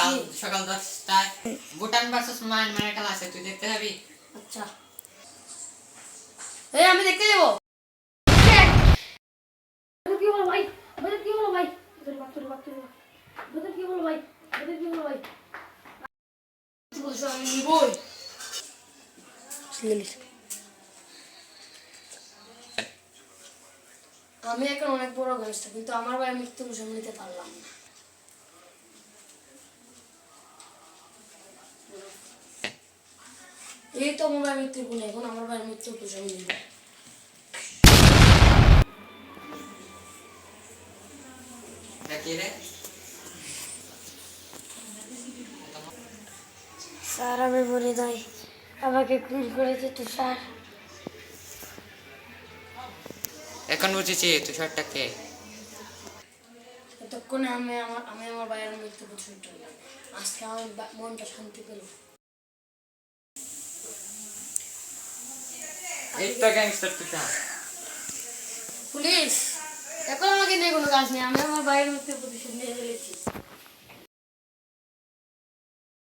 কাল সকাল দশটায়। ভুটান ভার্সেস মায়ানমারের খেলা আছে তুই দেখতে যাবি? আচ্ছা। এই আমি দেখতে যাব। কি হলো ভাই? কি হলো ভাই? বেদের বাপ তোর বাপ তোর বাপ বেদের কি হলো ভাই? কি হলো ভাই? আমি এখন অনেক বড় গ্যাংস্টার কিন্তু আমার ভাই মৃত্যু ঘোষণা নিতে পারলাম না। এই তো আমার ভাই মৃত্যুর গুণ এখন আমার ভাই মৃত্যুর স্যার আমি দেয় আমাকে খুন করেছে তুষার এখন বুঝেছি তুষারটা কে? এতক্ষণে আমি আমার আমি আমার ভাইয়ের মৃত্যু করলাম আজকে আমার মনটা শান্তি পেল। তো গ্যাংস্টার তুষার পুলিশ, এখন আমাকে নিয়ে কোনো কাজ নেই, আমি আমার বাইরের মধ্যে প্রতিশোধ নিয়ে ফেলেছি।